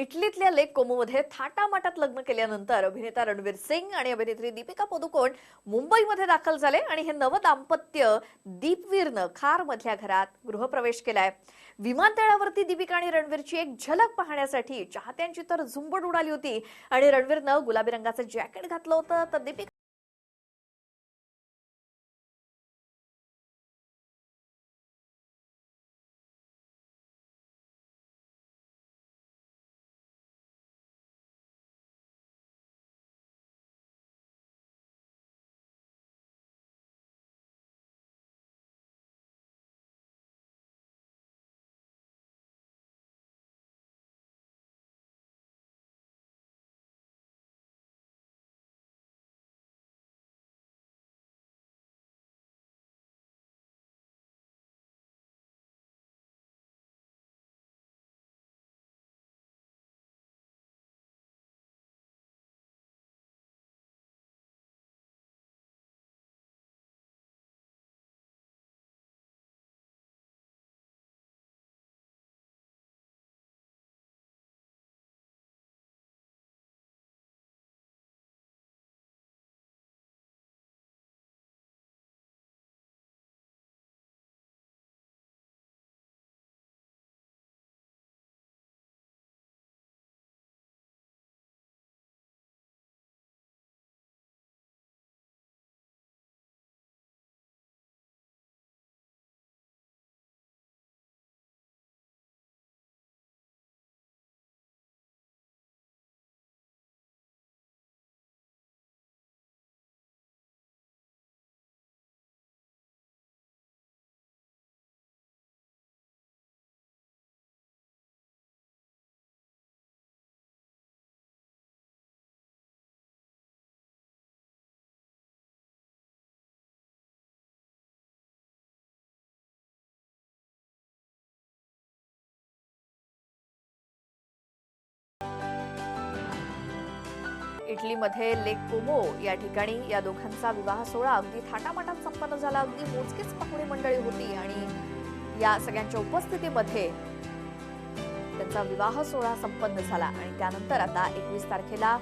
इटलीतल्या लेक कोमोमध्ये थाटामाटात लग्न केल्यानंतर अभिनेता रणवीर सिंग आणि अभिनेत्री दीपिका पदुकोण मुंबईमध्ये दाखल झाले आणि हे नव दाम्पत्य दीपवीरनं खार मधल्या घरात गृहप्रवेश केलाय. विमानतळावरती दीपिका आणि रणवीरची एक झलक पाहण्यासाठी चाहत्यांची तर झुंबड उडाली होती आणि रणवीरनं गुलाबी रंगाचं जॅकेट घातलं होतं तर दीपिका इटलीमध्ये लेक कोमो या ठिकाणी या दोघांचा विवाह सोहळा अगदी थाटामाटात संपन्न झाला. अगदी मोजकीच पाहुणे मंडळी होती आणि या सगळ्यांच्या उपस्थितीमध्ये त्यांचा विवाह सोहळा संपन्न झाला आणि त्यानंतर आता एकवीस तारखेला